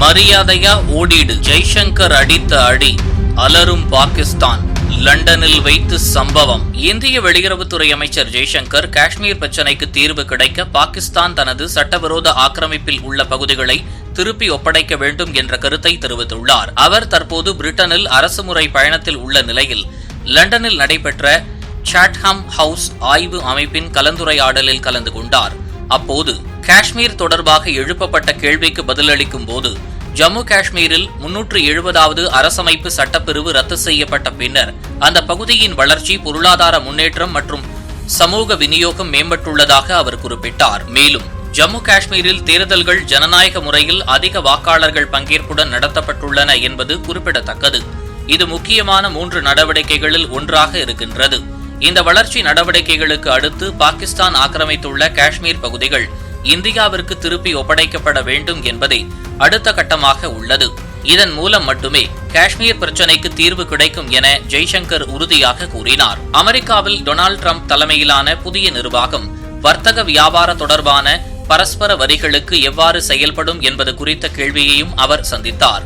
மரியாதையா ஓடிடு. ஜெய்சங்கர் அடித்த அடி அலரும் பாகிஸ்தான். லண்டனில் வைத்து சம்பவம். இந்திய வெளியுறவுத்துறை அமைச்சர் ஜெய்சங்கர் காஷ்மீர் பிரச்சினைக்கு தீர்வு கிடைக்க பாகிஸ்தான் தனது சட்டவிரோத ஆக்கிரமிப்பில் உள்ள பகுதிகளை திருப்பி ஒப்படைக்க வேண்டும் என்ற கருத்தை தெரிவித்துள்ளார். அவர் தற்போது பிரிட்டனில் அரசுமுறை பயணத்தில் உள்ள நிலையில். லண்டனில் நடைபெற்ற சாட்ஹாம் ஹவுஸ் ஆய்வு அமைப்பின் கலந்துரையாடலில் கலந்து கொண்டார். அப்போது காஷ்மீர் தொடர்பாக எழுப்பப்பட்ட கேள்விக்கு பதிலளிக்கும் போது ஜம்மு காஷ்மீரில் முன்னூற்று எழுபதாவது அரசமைப்பு சட்டப்பிரிவு ரத்து செய்யப்பட்ட பின்னர் அந்த பகுதியின் வளர்ச்சி பொருளாதார முன்னேற்றம் மற்றும் சமூக விநியோகம் மேம்பட்டுள்ளதாக அவர் குறிப்பிட்டார். மேலும் ஜம்மு காஷ்மீரில் தேர்தல்கள் ஜனநாயக முறையில் அதிக வாக்காளர்கள் பங்கேற்புடன் நடத்தப்பட்டுள்ளன என்பது குறிப்பிடத்தக்கது. இது முக்கியமான மூன்று நடவடிக்கைகளில் ஒன்றாக இருக்கின்றது. இந்த வளர்ச்சி நடவடிக்கைகளுக்கு அடுத்து பாகிஸ்தான் ஆக்கிரமித்துள்ள காஷ்மீர் பகுதிகள் இந்தியாவிற்கு திருப்பி ஒப்படைக்கப்பட வேண்டும் என்பதே அடுத்த கட்டமாக உள்ளது. இதன் மூலம் மட்டுமே காஷ்மீர் பிரச்சினைக்கு தீர்வு கிடைக்கும் என ஜெய்சங்கர் உறுதியாக கூறினார். அமெரிக்காவில் டொனால்டு ட்ரம்ப் தலைமையிலான புதிய நிர்வாகம் வர்த்தக வியாபார தொடர்பான பரஸ்பர வரிகளுக்கு எவ்வாறு செயல்படும் என்பது குறித்த கேள்வியையும் அவர் சந்தித்தார்.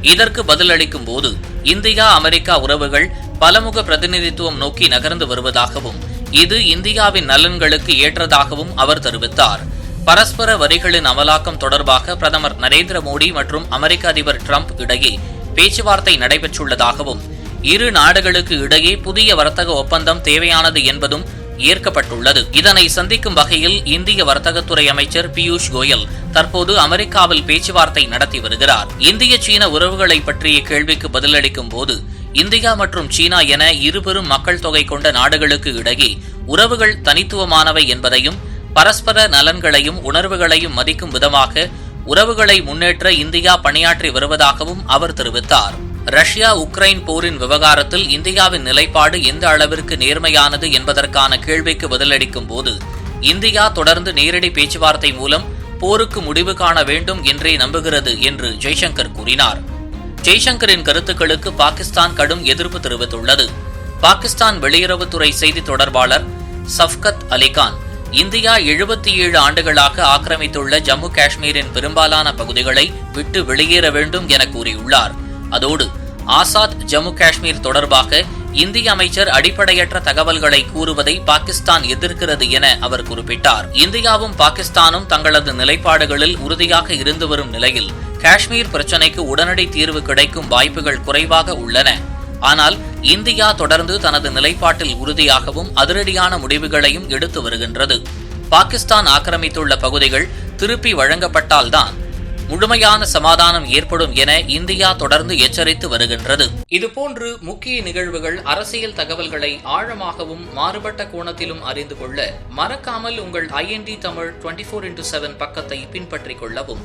இதற்கு பதிலளிக்கும் போது இந்தியா அமெரிக்கா உறவுகள் பலமுக பிரதிநிதித்துவம் நோக்கி நகர்ந்து வருவதாகவும் இது இந்தியாவின் நலன்களுக்கு ஏற்றதாகவும் அவர் தெரிவித்தார். பரஸ்பர வரிகளின் அமலாக்கம் தொடர்பாக பிரதமர் நரேந்திர மோடி மற்றும் அமெரிக்க அதிபர் டிரம்ப் இடையே பேச்சுவார்த்தை நடைபெற்றுள்ளதாகவும் இரு நாடுகளுக்கு இடையே புதிய வர்த்தக ஒப்பந்தம் தேவையானது என்பதும் ஏற்கப்பட்டுள்ளது. இதனை சந்திக்கும் வகையில் இந்திய வர்த்தகத்துறை அமைச்சர் பியூஷ் கோயல் தற்போது அமெரிக்காவில் பேச்சுவார்த்தை நடத்தி வருகிறார். இந்திய சீன உறவுகளை பற்றிய கேள்விக்கு பதிலளிக்கும் போது இந்தியா மற்றும் சீனா என இருபெரும் மக்கள் தொகை கொண்ட நாடுகளுக்கு இடையே உறவுகள் தனித்துவமானவை என்பதையும் பரஸ்பர நலன்களையும் உணர்வுகளையும் மதிக்கும் விதமாக உறவுகளை முன்னேற்ற இந்தியா பணியாற்றி வருவதாகவும் அவர் தெரிவித்தார். ரஷ்யா உக்ரைன் போரின் விவகாரத்தில் இந்தியாவின் நிலைப்பாடு எந்த அளவிற்கு நேர்மையானது என்பதற்கான கேள்விக்கு பதிலளிக்கும் போது இந்தியா தொடர்ந்து நேரடி பேச்சுவார்த்தை மூலம் போருக்கு முடிவு காண வேண்டும் என்றே நம்புகிறது என்று ஜெய்சங்கர் கூறினார். ஜெய்சங்கரின் கருத்துக்களுக்கு பாகிஸ்தான் கடும் எதிர்ப்பு தெரிவித்துள்ளது. பாகிஸ்தான் வெளியுறவுத்துறை செய்தி தொடர்பாளர் சஃப்கத் அலிகான் இந்தியா எழுபத்தி ஏழு ஆண்டுகளாக ஆக்கிரமித்துள்ள ஜம்மு காஷ்மீரின் பெரும்பாலான பகுதிகளை விட்டு வெளியேற வேண்டும் என கூறியுள்ளார். அதோடு ஆசாத் ஜம்மு காஷ்மீர் தொடர்பாக இந்திய அமைச்சர் அடிப்படையற்ற தகவல்களை கூறுவதை பாகிஸ்தான் எதிர்க்கிறது என அவர் குறிப்பிட்டார். இந்தியாவும் பாகிஸ்தானும் தங்களது நிலைப்பாடுகளில் உறுதியாக இருந்து வரும் நிலையில் காஷ்மீர் பிரச்சினைக்கு உடனடி தீர்வு கிடைக்கும் வாய்ப்புகள் குறைவாக உள்ளன. ஆனால் இந்தியா தொடர்ந்து தனது நிலைப்பாட்டில் உறுதியாகவும் அதிரடியான முடிவுகளையும் எடுத்து வருகின்றது. பாகிஸ்தான் ஆக்கிரமித்துள்ள பகுதிகள் திருப்பி வழங்கப்பட்டால்தான் முழுமையான சமாதானம் ஏற்படும் என இந்தியா தொடர்ந்து எச்சரித்து வருகின்றது. இதுபோன்று முக்கிய நிகழ்வுகள் அரசியல் தகவல்களை ஆழமாகவும் மாறுபட்ட கோணத்திலும் அறிந்து கொள்ள மறக்காமல் உங்கள் IND Tamil twenty four into seven பக்கத்தை பின்பற்றிக் கொள்ளவும்.